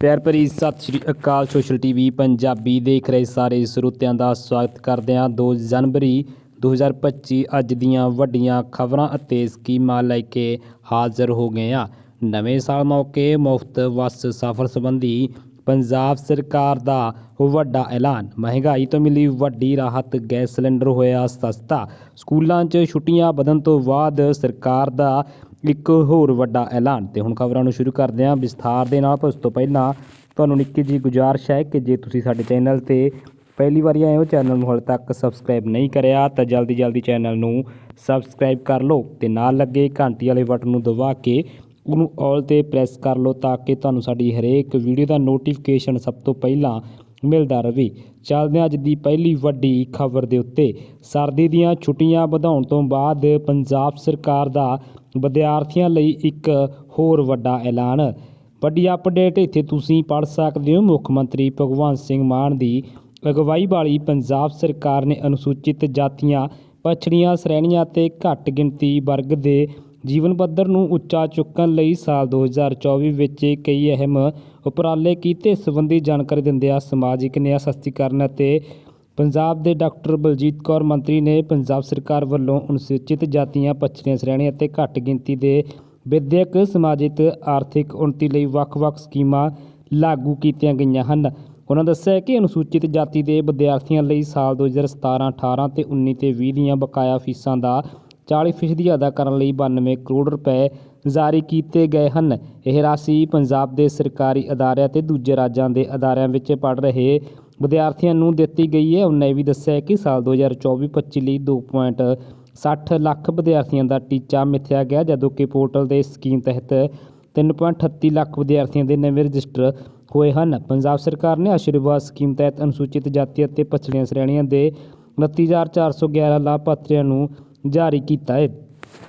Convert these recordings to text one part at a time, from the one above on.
ਪਿਆਰ ਭਰੀ ਸਤਿ ਸ਼੍ਰੀ ਅਕਾਲ ਸੋਸ਼ਲ ਟੀਵੀ ਪੰਜਾਬੀ ਦੇਖ ਰਹੇ ਸਾਰੇ ਸਰੋਤਿਆਂ ਦਾ ਸਵਾਗਤ ਕਰਦੇ ਹਾਂ। 2 ਜਨਵਰੀ 2025 ਅੱਜ ਦੀਆਂ ਵੱਡੀਆਂ ਖਬਰਾਂ ਅਤੇ ਸਕੀਮਾਂ ਲੈ ਕੇ ਹਾਜ਼ਰ ਹੋ ਗਏ ਹਾਂ। ਨਵੇਂ ਸਾਲ ਮੌਕੇ ਮੁਫਤ ਬੱਸ ਸਫ਼ਰ ਸੰਬੰਧੀ ਪੰਜਾਬ ਸਰਕਾਰ ਦਾ ਵੱਡਾ ਐਲਾਨ। ਮਹਿੰਗਾਈ ਤੋਂ ਮਿਲੀ ਵੱਡੀ ਰਾਹਤ, ਗੈਸ ਸਿਲੰਡਰ ਹੋਇਆ ਸਸਤਾ। ਸਕੂਲਾਂ 'ਚ ਛੁੱਟੀਆਂ ਵਧਣ ਤੋਂ ਬਾਅਦ ਸਰਕਾਰ ਦਾ ਇੱਕ ਹੋਰ ਵੱਡਾ ਐਲਾਨ। ਤੇ ਹੁਣ ਖਬਰਾਂ ਨੂੰ ਸ਼ੁਰੂ ਕਰਦੇ ਹਾਂ। ਵਿਸਥਾਰ ਦੇ ਨਾਲ, ਪਰ ਉਸ ਤੋਂ ਪਹਿਲਾਂ ਤੁਹਾਨੂੰ ਨਿੱਕੀ ਜੀ ਗੁਜ਼ਾਰਿਸ਼ ਹੈ ਕਿ ਜੇ ਤੁਸੀਂ ਸਾਡੇ ਚੈਨਲ ਤੇ ਪਹਿਲੀ ਵਾਰੀ ਆਏ ਹੋ, ਚੈਨਲ ਨੂੰ ਹਾਲੇ ਤੱਕ ਸਬਸਕ੍ਰਾਈਬ ਨਹੀਂ ਕਰਿਆ, ਤਾਂ ਜਲਦੀ ਜਲਦੀ ਚੈਨਲ ਨੂੰ ਸਬਸਕ੍ਰਾਈਬ ਕਰ ਲਓ ਤੇ ਨਾਲ ਲੱਗੇ ਘੰਟੀ ਵਾਲੇ ਬਟਨ ਨੂੰ ਦਬਾ ਕੇ ਉਹਨੂੰ ਆਲ ਤੇ ਪ੍ਰੈਸ ਕਰ ਲਓ ਤਾਂ ਕਿ ਤੁਹਾਨੂੰ ਸਾਡੀ ਹਰੇਕ ਵੀਡੀਓ ਦਾ ਨੋਟੀਫਿਕੇਸ਼ਨ ਸਭ ਤੋਂ ਪਹਿਲਾਂ ਮਿਲਦਾ ਰਹੇ। ਚੱਲਦੇ ਅੱਜ ਦੀ ਪਹਿਲੀ ਵੱਡੀ ਖਬਰ ਦੇ ਉੱਤੇ, ਸਰਦੀ ਦੀਆਂ ਛੁੱਟੀਆਂ ਵਧਾਉਣ ਤੋਂ ਬਾਅਦ ਪੰਜਾਬ ਸਰਕਾਰ ਦਾ ਵਿਦਿਆਰਥੀਆਂ ਲਈ ਇੱਕ ਹੋਰ ਵੱਡਾ ਐਲਾਨ। ਵੱਡੀ ਅਪਡੇਟ ਇੱਥੇ ਤੁਸੀਂ ਪੜ੍ਹ ਸਕਦੇ ਹੋ। ਮੁੱਖ ਮੰਤਰੀ ਭਗਵੰਤ ਸਿੰਘ ਮਾਨ ਦੀ ਅਗਵਾਈ ਵਾਲੀ ਪੰਜਾਬ ਸਰਕਾਰ ਨੇ ਅਨੁਸੂਚਿਤ ਜਾਤੀਆਂ, ਪਛੜੀਆਂ ਸ਼੍ਰੇਣੀਆਂ ਅਤੇ ਘੱਟ ਗਿਣਤੀ ਵਰਗ ਦੇ ਜੀਵਨ ਪੱਧਰ ਨੂੰ ਉੱਚਾ ਚੁੱਕਣ ਲਈ ਸਾਲ 2024 ਵਿੱਚ ਕਈ ਅਹਿਮ ਉਪਰਾਲੇ ਕੀਤੇ। ਇਸ ਸੰਬੰਧੀ ਜਾਣਕਾਰੀ ਦਿੰਦਿਆਂ ਸਮਾਜਿਕ ਨਿਆਂ ਸਸਤੀਕਰਨ ਅਤੇ ਪੰਜਾਬ ਦੇ ਡਾਕਟਰ ਬਲਜੀਤ ਕੌਰ ਮੰਤਰੀ ਨੇ ਪੰਜਾਬ ਸਰਕਾਰ ਵੱਲੋਂ ਅਨੁਸੂਚਿਤ ਜਾਤੀਆਂ ਪਛੜੀਆਂ ਸ਼੍ਰੇਣੀਆਂ ਅਤੇ ਘੱਟ ਗਿਣਤੀ ਦੇ ਵਿਦਿਅਕ ਸਮਾਜਿਕ, ਆਰਥਿਕ ਉન્નਤੀ ਲਈ ਵੱਖ-ਵੱਖ ਸਕੀਮਾਂ ਲਾਗੂ ਕੀਤੀਆਂ ਗਈਆਂ ਹਨ। ਉਹਨਾਂ ਦੱਸਿਆ ਕਿ ਅਨੁਸੂਚਿਤ ਜਾਤੀ ਦੇ ਵਿਦਿਆਰਥੀਆਂ ਲਈ ਸਾਲ 2017 18 ਤੇ 19 ਤੇ 20 ਦੀਆਂ ਬਕਾਇਆ ਫੀਸਾਂ ਦਾ 40% ਅਦਾ ਕਰਨ ਲਈ 92 ਕਰੋੜ ਰੁਪਏ ਜਾਰੀ ਕੀਤੇ ਗਏ ਹਨ। ਇਹ ਰਾਸ਼ੀ ਪੰਜਾਬ ਦੇ ਸਰਕਾਰੀ ਅਦਾਰਿਆਂ ਤੇ ਦੂਜੇ ਰਾਜਾਂ ਦੇ ਅਦਾਰਿਆਂ ਵਿੱਚ ਪੜ੍ਹ ਰਹੇ ਵਿਦਿਆਰਥੀਆਂ ਨੂੰ ਦਿੱਤੀ ਗਈ ਹੈ। ਉਹਨਾਂ ਇਹ ਵੀ ਦੱਸਿਆ ਕਿ ਸਾਲ 2024-25 ਲਈ 2.60 ਲੱਖ ਵਿਦਿਆਰਥੀਆਂ ਦਾ ਟੀਚਾ ਮਿਥਿਆ ਗਿਆ, ਜਦੋਂ ਕਿ ਪੋਰਟਲ ਦੇ ਸਕੀਮ ਤਹਿਤ 3.38 ਲੱਖ ਵਿਦਿਆਰਥੀਆਂ ਦੇ ਨਵੇਂ ਰਜਿਸਟਰ ਹੋਏ ਹਨ। ਪੰਜਾਬ ਸਰਕਾਰ ਨੇ ਆਸ਼ੀਰਵਾਦ ਸਕੀਮ ਤਹਿਤ ਅਨੁਸੂਚਿਤ ਜਾਤੀ ਅਤੇ ਪਛੜੀਆਂ ਸ਼੍ਰੇਣੀਆਂ ਦੇ 29411 ਲਾਭਪਾਤਰੀਆਂ ਨੂੰ ਜਾਰੀ ਕੀਤਾ ਹੈ।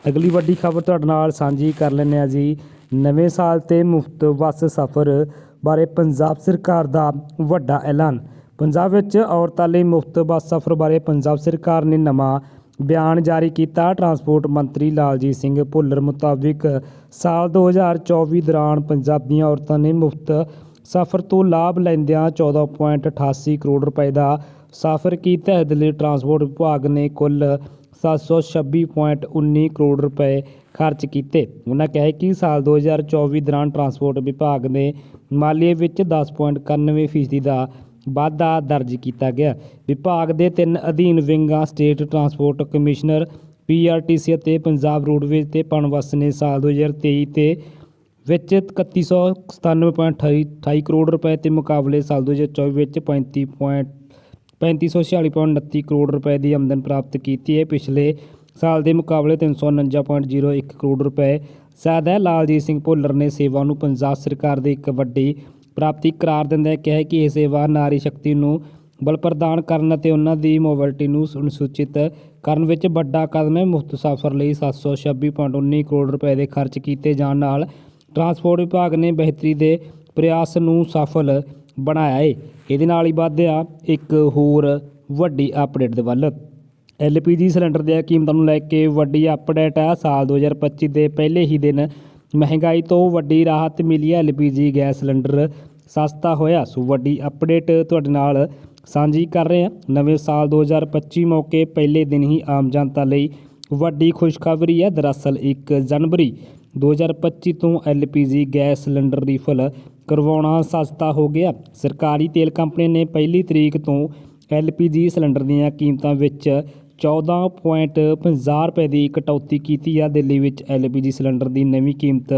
ਅਗਲੀ ਵੱਡੀ ਖਬਰ ਤੁਹਾਡੇ ਨਾਲ ਸਾਂਝੀ ਕਰ ਲੈਂਦੇ ਹਾਂ ਜੀ। ਨਵੇਂ ਸਾਲ ਤੇ ਮੁਫਤ ਬੱਸ ਸਫ਼ਰ ਬਾਰੇ ਪੰਜਾਬ ਸਰਕਾਰ ਦਾ ਵੱਡਾ ਐਲਾਨ। ਪੰਜਾਬ ਵਿੱਚ ਔਰਤਾਂ ਲਈ ਮੁਫਤ ਬੱਸ ਸਫ਼ਰ ਬਾਰੇ ਪੰਜਾਬ ਸਰਕਾਰ ਨੇ ਨਵਾਂ ਬਿਆਨ ਜਾਰੀ ਕੀਤਾ। ਟਰਾਂਸਪੋਰਟ ਮੰਤਰੀ ਲਾਲਜੀਤ ਸਿੰਘ ਭੁੱਲਰ ਮੁਤਾਬਿਕ ਸਾਲ 2024 ਦੌਰਾਨ ਪੰਜਾਬੀਆਂ ਔਰਤਾਂ ਨੇ ਮੁਫਤ ਸਫ਼ਰ ਤੋਂ ਲਾਭ ਲੈਂਦਿਆਂ 14.88 ਕਰੋੜ ਰੁਪਏ ਦਾ ਸਫ਼ਰ ਕੀਤਾ। ਹੈ ਦਿੱਲੀ ਟਰਾਂਸਪੋਰਟ ਵਿਭਾਗ ਨੇ ਕੁੱਲ 726.19 ਕਰੋੜ ਰੁਪਏ ਖਰਚ ਕੀਤੇ ਉਹਨਾਂ ਕਿਹਾ ਕਿ ਸਾਲ 2024 ਦੌਰਾਨ ਟਰਾਂਸਪੋਰਟ ਵਿਭਾਗ ਨੇ ਮਾਲੀਏ ਵਿੱਚ 10.91% ਫੀਸਦੀ ਦਾ ਵਾਧਾ ਦਰਜ ਕੀਤਾ ਗਿਆ ਵਿਭਾਗ ਦੇ ਤਿੰਨ ਅਧੀਨ ਵਿੰਗਾਂ ਸਟੇਟ ਟਰਾਂਸਪੋਰਟ ਕਮਿਸ਼ਨਰ ਪੀਆਰਟੀਸੀ ਅਤੇ ਪੰਜਾਬ ਰੋਡਵੇਜ਼ ਤੇ ਪਣਵਸ ਨੇ ਸਾਲ 2023 ਤੇ ਵਿੱਚ 3197.28 ਕਰੋੜ ਰੁਪਏ ਦੇ ਮੁਕਾਬਲੇ ਸਾਲ 2024 ਵਿੱਚ 35. 3546.29 ਕਰੋੜ ਰੁਪਏ ਦੀ ਆਮਦਨ ਪ੍ਰਾਪਤ ਕੀਤੀ ਹੈ। ਪਿਛਲੇ ਸਾਲ ਦੇ ਮੁਕਾਬਲੇ 349.01 ਕਰੋੜ ਰੁਪਏ ਜ਼ਿਆਦਾ ਲਾਲਜੀਤ ਸਿੰਘ ਭੁੱਲਰ ਨੇ ਸੇਵਾ ਨੂੰ ਪੰਜਾਬ ਸਰਕਾਰ ਦੀ ਇੱਕ ਵੱਡੀ ਪ੍ਰਾਪਤੀ ਕਰਾਰ ਦਿੰਦਿਆਂ ਕਿਹਾ ਕਿ ਇਹ ਸੇਵਾ ਨਾਰੀ ਸ਼ਕਤੀ ਨੂੰ ਬਲ ਪ੍ਰਦਾਨ ਕਰਨ ਅਤੇ ਉਹਨਾਂ ਦੀ ਮੋਬਿਲਿਟੀ ਨੂੰ ਅਨੁਸੂਚਿਤ ਕਰਨ ਵਿੱਚ ਵੱਡਾ ਕਦਮ ਹੈ। ਮੁਫਤ ਸਫ਼ਰ ਲਈ 726.19 ਕਰੋੜ ਰੁਪਏ ਦੇ ਖਰਚ ਕੀਤੇ ਜਾਣ ਨਾਲ ਟਰਾਂਸਪੋਰਟ ਵਿਭਾਗ ਨੇ ਬਿਹਤਰੀ ਦੇ ਪ੍ਰਯਾਸ ਨੂੰ ਸਫਲ ਬਣਾਇਆ ਏ। ਇਹਦੇ ਨਾਲ ਹੀ ਵਧਿਆ ਇੱਕ ਹੋਰ ਵੱਡੀ ਅਪਡੇਟ ਦੇ ਵੱਲ। ਐਲਪੀਜੀ ਸਿਲੰਡਰ ਦੀਆਂ ਕੀਮਤਾਂ ਨੂੰ ਲੈ ਕੇ ਵੱਡੀ ਅਪਡੇਟ ਹੈ ਸਾਲ 2025 ਦੇ ਪਹਿਲੇ ਹੀ ਦਿਨ ਮਹਿੰਗਾਈ ਤੋਂ ਵੱਡੀ ਰਾਹਤ ਮਿਲੀ ਹੈ ਐਲਪੀਜੀ ਗੈਸ ਸਿਲੰਡਰ। ਸਸਤਾ ਹੋਇਆ। ਸੋ ਵੱਡੀ ਅਪਡੇਟ ਤੁਹਾਡੇ ਨਾਲ ਸਾਂਝੀ ਕਰ ਰਹੇ ਹਾਂ ਨਵੇਂ ਸਾਲ 2025 ਮੌਕੇ ਪਹਿਲੇ ਦਿਨ ਹੀ ਆਮ ਜਨਤਾ ਲਈ ਵੱਡੀ ਖੁਸ਼ਖਬਰੀ ਹੈ ਦਰਅਸਲ 1 ਜਨਵਰੀ 2025 ਤੋਂ ਐਲਪੀਜੀ ਗੈਸ ਸਿਲੰਡਰ ਰੀਫਲ ਕਰਵਾਉਣਾ ਸਸਤਾ ਹੋ ਗਿਆ। ਸਰਕਾਰੀ ਤੇਲ ਕੰਪਨੀ ਨੇ ਪਹਿਲੀ ਤਰੀਕ ਤੋਂ ਐਲਪੀਜੀ ਸਿਲੰਡਰ ਦੀਆਂ ਕੀਮਤਾਂ ਵਿੱਚ 14.50 ਰੁਪਏ ਦੀ ਕਟੌਤੀ ਕੀਤੀ ਹੈ ਦਿੱਲੀ ਵਿੱਚ ਐਲਪੀਜੀ ਸਿਲੰਡਰ ਦੀ ਨਵੀਂ ਕੀਮਤ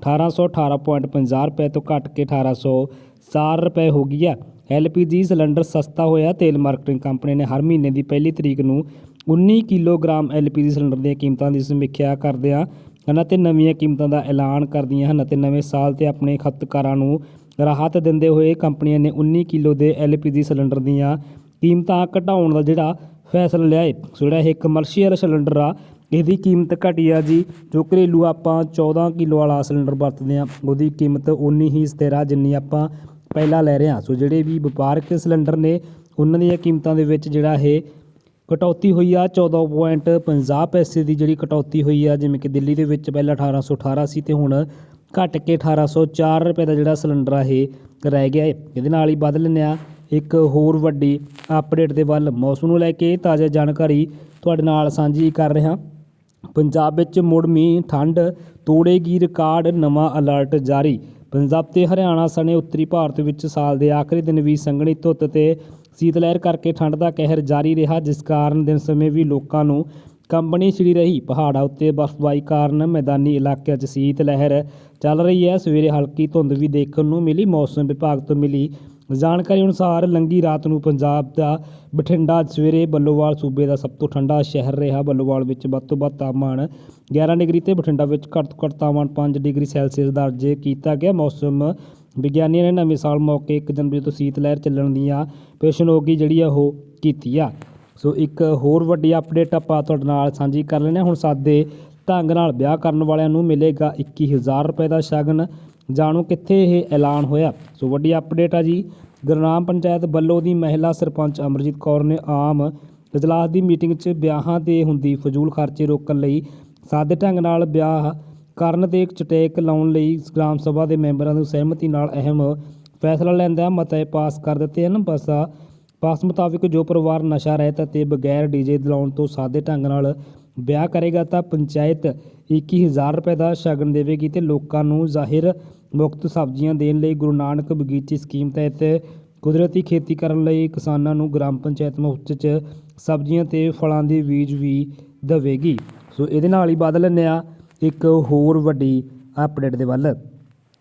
1818.50 ਰੁਪਏ ਤੋਂ ਘਟ ਕੇ 1804 ਰੁਪਏ ਹੋ ਗਈ ਹੈ ਐਲਪੀਜੀ ਸਿਲੰਡਰ ਸਸਤਾ ਹੋਇਆ। ਤੇਲ ਮਾਰਕੀਟਿੰਗ ਕੰਪਨੀ ਨੇ ਹਰ ਮਹੀਨੇ ਦੀ ਪਹਿਲੀ ਤਰੀਕ ਨੂੰ 19 ਕਿਲੋਗ੍ਰਾਮ ਐਲਪੀਜੀ ਸਿਲੰਡਰ ਦੀਆਂ ਕੀਮਤਾਂ ਦੀ ਸਮੀਖਿਆ ਕਰਦਿਆਂ ਹਨ ਅਤੇ ਨਵੀਆਂ ਕੀਮਤਾਂ ਦਾ ਐਲਾਨ ਕਰਦੀਆਂ ਹਨ ਅਤੇ ਨਵੇਂ ਸਾਲ ਤੇ ਆਪਣੇ ਖਪਤਕਾਰਾਂ ਨੂੰ ਰਾਹਤ ਦਿੰਦੇ ਹੋਏ ਕੰਪਨੀਆਂ ਨੇ 19 ਕਿਲੋ ਦੇ ਐਲਪੀਜੀ ਸਿਲੰਡਰ ਦੀਆਂ ਕੀਮਤਾਂ ਘਟਾਉਣ ਦਾ ਜਿਹੜਾ ਫੈਸਲਾ ਲਿਆ ਹੈ। ਸੋ ਜਿਹੜਾ ਇਹ ਕਮਰਸ਼ੀਅਲ ਸਿਲੰਡਰ ਆ, ਇਹਦੀ ਕੀਮਤ ਘਟੀ ਆ ਜੀ, ਜੋ ਘਰੇਲੂ ਆਪਾਂ 14 ਕਿਲੋ ਵਾਲਾ ਸਿਲੰਡਰ ਵਰਤਦੇ ਆ ਉਹਦੀ ਕੀਮਤ ਉਨੀ ਹੀ ਸਥਿਰ ਆ ਜਿੰਨੀ ਆਪਾਂ ਪਹਿਲਾਂ ਲੈ ਰਹੇ ਹਾਂ। ਸੋ ਜਿਹੜੇ ਵੀ ਵਪਾਰਕ ਸਿਲੰਡਰ ਨੇ, ਉਹਨਾਂ ਦੀਆਂ ਕੀਮਤਾਂ ਦੇ ਵਿੱਚ ਜਿਹੜਾ ਇਹ ਕਟੌਤੀ ਹੋਈ ਆ 14.50 ਪੈਸੇ ਦੀ ਜਿਹੜੀ ਕਟੌਤੀ ਹੋਈ ਆ, ਜਿਵੇਂ ਕਿ ਦਿੱਲੀ ਦੇ ਵਿੱਚ ਪਹਿਲਾਂ 1818 ਸੀ ਤੇ ਹੁਣ ਘਟ ਕੇ 1804 ਰੁਪਏ ਦਾ ਜਿਹੜਾ ਸਿਲੰਡਰ ਆ, ਇਹ ਰਹਿ ਗਿਆ ਹੈ ਇਹਦੇ ਨਾਲ ਹੀ ਵੱਧ ਲੈਂਦੇ ਹਾਂ, ਇੱਕ ਹੋਰ ਵੱਡੀ ਅਪਡੇਟ ਦੇ ਵੱਲ ਮੌਸਮ ਨੂੰ ਲੈ ਕੇ ਤਾਜ਼ਾ ਜਾਣਕਾਰੀ ਤੁਹਾਡੇ ਨਾਲ ਸਾਂਝੀ ਕਰ ਰਿਹਾ। ਪੰਜਾਬ ਵਿੱਚ ਮੁੜ ਮੀਂਹ, ਠੰਡ, ਤੋੜੇਗੀ ਰਿਕਾਰਡ, ਨਵਾਂ ਅਲਰਟ ਜਾਰੀ। ਪੰਜਾਬ ਤੇ ਹਰਿਆਣਾ ਸਣੇ ਉੱਤਰੀ ਭਾਰਤ ਵਿੱਚ ਸਾਲ ਦੇ ਆਖਰੀ ਦਿਨ ਵੀ ਸੰਘਣੀ ਧੁੱਤ ਤੇ ਸੀਤ ਲਹਿਰ ਕਰਕੇ ਠੰਡ ਦਾ ਕਹਿਰ ਜਾਰੀ ਰਿਹਾ, ਜਿਸ ਕਾਰਨ ਦਿਨ ਸਮੇਂ ਵੀ ਲੋਕਾਂ ਨੂੰ ਕੰਬਣੀ ਛਿੜੀ ਰਹੀ। ਪਹਾੜਾਂ ਉੱਤੇ ਬਰਫ਼ਬਾਰੀ ਕਾਰਨ ਮੈਦਾਨੀ ਇਲਾਕਿਆਂ 'ਚ ਸੀਤ ਲਹਿਰ ਚੱਲ ਰਹੀ ਹੈ। ਸਵੇਰੇ ਹਲਕੀ ਧੁੰਦ ਵੀ ਦੇਖਣ ਨੂੰ ਮਿਲੀ, ਮੌਸਮ ਵਿਭਾਗ ਤੋਂ ਮਿਲੀ ਜਾਣਕਾਰੀ ਅਨੁਸਾਰ ਲੰਗੀ ਰਾਤ ਨੂੰ ਪੰਜਾਬ ਦਾ ਬਠਿੰਡਾ ਸਵੇਰੇ ਬੱਲੋਵਾਲ ਸੂਬੇ ਦਾ ਸਭ ਤੋਂ ਠੰਡਾ ਸ਼ਹਿਰ ਰਿਹਾ। ਬੱਲੋਵਾਲ ਵਿੱਚ ਵੱਧ ਤੋਂ ਵੱਧ ਤਾਪਮਾਨ 11 ਡਿਗਰੀ ਤੇ ਬਠਿੰਡਾ ਵਿੱਚ ਘੱਟ ਤੋਂ ਘੱਟ ਤਾਪਮਾਨ 5 ਡਿਗਰੀ ਸੈਲਸੀਅਸ ਦਰਜ ਕੀਤਾ ਗਿਆ। ਮੌਸਮ ਵਿਗਿਆਨੀਆਂ ਨੇ ਨਵੇਂ ਸਾਲ ਮੌਕੇ 1 ਜਨਵਰੀ ਤੋਂ ਸੀਤ ਲਹਿਰ ਚੱਲਣ ਦੀਆਂ ਪੇਸ਼ਨਗੋਈ ਜਿਹੜੀ ਆ ਉਹ ਕੀਤੀ ਆ। ਸੋ ਇੱਕ ਹੋਰ ਵੱਡੀ ਅਪਡੇਟ ਆਪਾਂ ਤੁਹਾਡੇ ਨਾਲ ਸਾਂਝੀ ਕਰ ਲੈਂਦੇ ਹਾਂ। ਹੁਣ ਸਾਦੇ ਢੰਗ ਨਾਲ ਵਿਆਹ ਕਰਨ ਵਾਲਿਆਂ ਨੂੰ ਮਿਲੇਗਾ 21000 ਰੁਪਏ ਦਾ ਸ਼ਗਨ। ਜਾਣੋ ਕਿੱਥੇ ਇਹ ਐਲਾਨ ਹੋਇਆ। ਸੋ ਵੱਡੀ ਅਪਡੇਟ ਆ ਜੀ। ਗੁਰਨਾਮ ਪੰਚਾਇਤ ਵੱਲੋਂ ਦੀ ਮਹਿਲਾ ਸਰਪੰਚ ਅਮਰਜੀਤ ਕੌਰ ਨੇ ਆਮ ਇਜਲਾਸ ਦੀ ਮੀਟਿੰਗ 'ਚ ਵਿਆਹਾਂ ਤੇ ਹੁੰਦੀ ਫਜ਼ੂਲ ਖਰਚੇ ਰੋਕਣ ਲਈ ਸਾਦੇ ਢੰਗ ਨਾਲ ਵਿਆਹ ਕਰਨ ਤੇ ਚਟੇਕ ਲਾਉਣ ਲਈ ਗ੍ਰਾਮ ਸਭਾ ਦੇ ਮੈਂਬਰਾਂ ਨੂੰ ਸਹਿਮਤੀ ਨਾਲ ਅਹਿਮ ਫੈਸਲਾ ਲੈਂਦਾ ਮਤੇ ਪਾਸ ਕਰ ਦਿੱਤੇ ਹਨ। ਬਸ ਪਾਸ ਮੁਤਾਬਿਕ ਜੋ ਪਰਿਵਾਰ ਨਸ਼ਾ ਰਹਿਤ ਅਤੇ ਬਗੈਰ ਡੀਜੇ ਦਿਲਾਉਣ ਤੋਂ ਸਾਦੇ ਢੰਗ ਨਾਲ ਵਿਆਹ ਕਰੇਗਾ ਤਾਂ ਪੰਚਾਇਤ 21000 ਰੁਪਏ ਦਾ ਸ਼ਗਨ ਦੇਵੇਗੀ ਤੇ ਲੋਕਾਂ ਨੂੰ ਜ਼ਾਹਿਰ ਮੁਕਤ ਸਬਜ਼ੀਆਂ ਦੇਣ ਲਈ ਗੁਰੂ ਨਾਨਕ ਬਗੀਚੀ ਸਕੀਮ ਤਹਿਤ ਕੁਦਰਤੀ ਖੇਤੀ ਕਰਨ ਲਈ ਕਿਸਾਨਾਂ ਨੂੰ ਗ੍ਰਾਮ ਪੰਚਾਇਤ ਮੁਫਤ 'ਚ ਸਬਜ਼ੀਆਂ ਤੇ ਫਲਾਂ ਦੇ ਬੀਜ ਵੀ ਦੇਵੇਗੀ। ਸੋ ਇਹਦੇ ਨਾਲ ਹੀ ਬਦਲ ਲੈਂਦੇ ਹਾਂ। ਇੱਕ ਹੋਰ ਵੱਡੀ ਅਪਡੇਟ ਦੇ ਵੱਲ।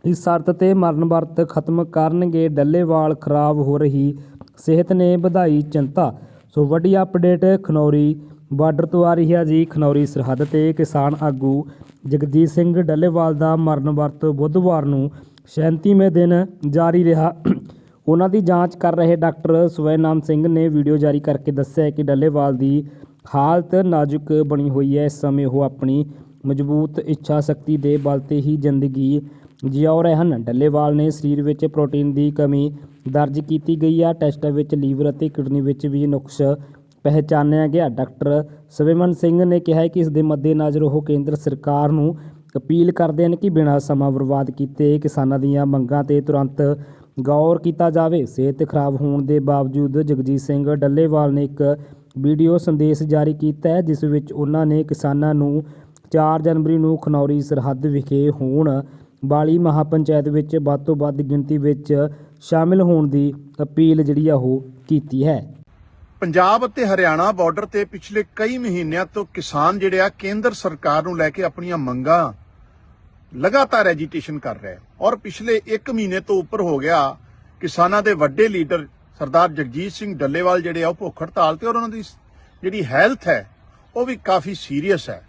ਇਸ ਸ਼ਰਤ ਤੇ ਮਰਨ ਵਰਤ ਖਤਮ ਕਰਨਗੇ, ਡੱਲੇਵਾਲ ਖਰਾਬ ਹੋ ਰਹੀ, ਸਿਹਤ ਨੇ ਵਧਾਈ ਚਿੰਤਾ। ਸੋ ਵੱਡੀ ਅਪਡੇਟ ਖਨੌਰੀ ਬਾਰਡਰ ਤੋਂ ਆ ਰਹੀ ਹੈ ਜੀ। ਖਨੌਰੀ ਸਰਹੱਦ ਤੇ ਕਿਸਾਨ ਆਗੂ ਜਗਜੀਤ ਸਿੰਘ ਡੱਲੇਵਾਲ ਦਾ ਮਰਨ ਵਰਤ ਬੁੱਧਵਾਰ ਨੂੰ 37ਵੇਂ ਦਿਨ ਜਾਰੀ ਰਿਹਾ। ਉਹਨਾਂ ਦੀ ਜਾਂਚ ਕਰ ਰਹੇ ਡਾਕਟਰ ਸਵੈਨਾਮ ਸਿੰਘ ਨੇ ਵੀਡੀਓ ਜਾਰੀ ਕਰਕੇ ਦੱਸਿਆ ਕਿ ਡੱਲੇਵਾਲ ਦੀ ਹਾਲਤ ਨਾਜ਼ੁਕ ਬਣੀ ਹੋਈ ਹੈ। ਇਸ ਸਮੇਂ ਉਹ ਆਪਣੀ ਮਜ਼ਬੂਤ ਇੱਛਾ ਸ਼ਕਤੀ ਦੇ ਬਲ ਤੇ ਹੀ ਜ਼ਿੰਦਗੀ ਜਿਉ ਰਹੇ ਹਨ। ਡੱਲੇਵਾਲ ਨੇ ਸਰੀਰ ਵਿੱਚ ਪ੍ਰੋਟੀਨ ਦੀ ਕਮੀ ਦਰਜ ਕੀਤੀ ਗਈ ਆ। ਟੈਸਟਾਂ ਵਿੱਚ ਲੀਵਰ ਅਤੇ ਕਿਡਨੀ ਵਿੱਚ ਵੀ ਨੁਕਸ ਪਹਿਚਾਨਿਆ ਗਿਆ। ਡਾਕਟਰ ਸਵੇਮਨ ਸਿੰਘ ਨੇ ਕਿਹਾ ਕਿ ਇਸ ਦੇ ਮੱਦੇਨਜ਼ਰ ਉਹ ਕੇਂਦਰ ਸਰਕਾਰ ਨੂੰ ਅਪੀਲ ਕਰਦੇ ਹਨ ਕਿ ਬਿਨਾਂ ਸਮਾਂ ਬਰਬਾਦ ਕੀਤੇ ਕਿਸਾਨਾਂ ਦੀਆਂ ਮੰਗਾਂ ਤੇ ਤੁਰੰਤ ਗੌਰ ਕੀਤਾ ਜਾਵੇ। ਸਿਹਤ ਖਰਾਬ ਹੋਣ ਦੇ ਬਾਵਜੂਦ ਜਗਜੀਤ ਸਿੰਘ ਡੱਲੇਵਾਲ ਨੇ ਇੱਕ ਵੀਡੀਓ ਸੰਦੇਸ਼ ਜਾਰੀ ਕੀਤਾ ਹੈ, ਜਿਸ ਵਿੱਚ ਉਹਨਾਂ ਨੇ ਕਿਸਾਨਾਂ ਨੂੰ 4 ਜਨਵਰੀ ਨੂੰ ਖਨੌਰੀ ਸਰਹੱਦ ਵਿਖੇ ਹੋਣ ਵਾਲੀ ਮਹਾਪੰਚਾਇਤ ਵਿੱਚ ਵੱਧ ਤੋਂ ਵੱਧ ਗਿਣਤੀ ਵਿੱਚ ਸ਼ਾਮਿਲ ਹੋਣ ਦੀ ਅਪੀਲ ਜਿਹੜੀ ਆ ਉਹ ਕੀਤੀ ਹੈ। ਪੰਜਾਬ ਅਤੇ ਹਰਿਆਣਾ ਬਾਰਡਰ ਤੇ ਪਿਛਲੇ ਕਈ ਮਹੀਨਿਆਂ ਤੋਂ ਕਿਸਾਨ ਜਿਹੜੇ ਆ ਕੇਂਦਰ ਸਰਕਾਰ ਨੂੰ ਲੈ ਕੇ ਆਪਣੀਆਂ ਮੰਗਾਂ ਲਗਾਤਾਰ ਐਜੀਟੇਸ਼ਨ ਕਰ ਰਿਹਾ ਆ। ਔਰ ਪਿਛਲੇ 1 ਮਹੀਨੇ ਤੋਂ ਉੱਪਰ ਹੋ ਗਿਆ, ਕਿਸਾਨਾਂ ਦੇ ਵੱਡੇ ਲੀਡਰ ਸਰਦਾਰ ਜਗਜੀਤ ਸਿੰਘ ਡੱਲੇਵਾਲ ਜਿਹੜੇ ਆ ਉਹ ਭੁੱਖ ਹੜਤਾਲ ਤੇ ਔਰ ਉਹਨਾਂ ਦੀ ਜਿਹੜੀ ਹੈਲਥ ਹੈ, ਉਹ ਵੀ ਕਾਫੀ ਸੀਰੀਅਸ ਹੈ।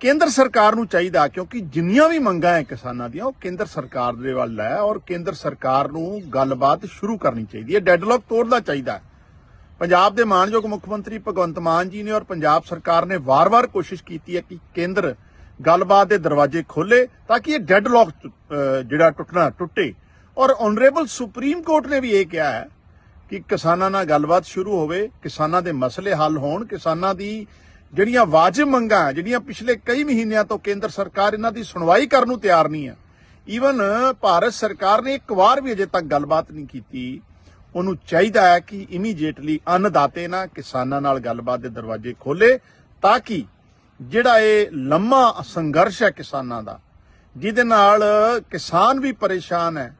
ਕੇਂਦਰ ਸਰਕਾਰ ਨੂੰ ਚਾਹੀਦਾ, ਕਿਉਂਕਿ ਜਿੰਨੀਆਂ ਵੀ ਮੰਗਾਂ ਹੈ ਕਿਸਾਨਾਂ ਦੀਆਂ, ਉਹ ਕੇਂਦਰ ਸਰਕਾਰ ਦੇ ਵੱਲ ਹੈ ਔਰ ਕੇਂਦਰ ਸਰਕਾਰ ਨੂੰ ਗੱਲਬਾਤ ਸ਼ੁਰੂ ਕਰਨੀ ਚਾਹੀਦੀ ਹੈ। ਡੈਡਲੌਕ ਤੋੜਨਾ ਚਾਹੀਦਾ ਪੰਜਾਬ ਦੇ ਮਾਨਯੋਗ ਮੁੱਖ ਮੰਤਰੀ ਭਗਵੰਤ ਮਾਨ ਜੀ ਨੇ ਔਰ ਪੰਜਾਬ ਸਰਕਾਰ ਨੇ ਵਾਰ-ਵਾਰ ਕੋਸ਼ਿਸ਼ ਕੀਤੀ ਹੈ ਕਿ ਕੇਂਦਰ ਗੱਲਬਾਤ ਦੇ ਦਰਵਾਜ਼ੇ ਖੋਲੇ ਤਾਂ ਕਿ ਇਹ ਡੈਡਲੌਕ ਜਿਹੜਾ ਟੁੱਟਣਾ, ਟੁੱਟੇ। ਔਰ ਆਨਰੇਬਲ ਸੁਪਰੀਮ ਕੋਰਟ ਨੇ ਵੀ ਇਹ ਕਿਹਾ ਹੈ ਕਿ ਕਿਸਾਨਾਂ ਨਾਲ ਗੱਲਬਾਤ ਸ਼ੁਰੂ ਹੋਵੇ, ਕਿਸਾਨਾਂ ਦੇ ਮਸਲੇ ਹੱਲ ਹੋਣ, ਕਿਸਾਨਾਂ ਦੀ ਜਿਹੜੀਆਂ ਵਾਜਿਬ ਮੰਗਾਂ ਜਿਹੜੀਆਂ ਪਿਛਲੇ ਕਈ ਮਹੀਨਿਆਂ ਤੋਂ ਕੇਂਦਰ ਸਰਕਾਰ ਇਹਨਾਂ ਦੀ ਸੁਣਵਾਈ ਕਰਨ ਨੂੰ ਤਿਆਰ ਨਹੀਂ ਹੈ ਈਵਨ ਭਾਰਤ ਸਰਕਾਰ ਨੇ ਇੱਕ ਵਾਰ ਵੀ ਅਜੇ ਤੱਕ ਗੱਲਬਾਤ ਨਹੀਂ ਕੀਤੀ, ਉਹਨੂੰ ਚਾਹੀਦਾ ਹੈ ਕਿ ਇਮੀਡੀਏਟਲੀ ਅੰਨਦਾਤੇ ਨਾ ਕਿਸਾਨਾਂ ਨਾਲ ਗੱਲਬਾਤ ਦੇ ਦਰਵਾਜ਼ੇ ਖੋਲੇ ਤਾਂ ਕਿ ਜਿਹੜਾ ਇਹ ਲੰਮਾ ਸੰਘਰਸ਼ ਹੈ ਕਿਸਾਨਾਂ ਦਾ, ਜਿਹਦੇ ਨਾਲ ਕਿਸਾਨ ਵੀ ਪਰੇਸ਼ਾਨ ਹੈ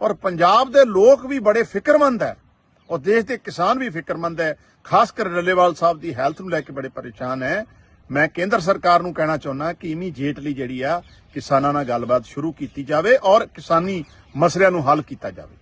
ਔਰ ਪੰਜਾਬ ਦੇ ਲੋਕ ਵੀ ਬੜੇ ਫਿਕਰਮੰਦ ਹੈ ਔਰ ਦੇਸ਼ ਦੇ ਕਿਸਾਨ ਵੀ ਫਿਕਰਮੰਦ ਹੈ, ਖਾਸ ਕਰ ਰੱਲੇਵਾਲ ਸਾਹਿਬ ਦੀ ਹੈਲਥ ਨੂੰ ਲੈ ਕੇ ਬੜੇ ਪਰੇਸ਼ਾਨ ਹੈ। ਮੈਂ ਕੇਂਦਰ ਸਰਕਾਰ ਨੂੰ ਕਹਿਣਾ ਚਾਹੁੰਦਾ ਕਿ ਇਮੀਡੀਏਟਲੀ ਜਿਹੜੀ ਆ, ਕਿਸਾਨਾਂ ਨਾਲ ਗੱਲਬਾਤ ਸ਼ੁਰੂ ਕੀਤੀ ਜਾਵੇ ਔਰ ਕਿਸਾਨੀ ਮਸਲਿਆਂ ਨੂੰ ਹੱਲ ਕੀਤਾ ਜਾਵੇ।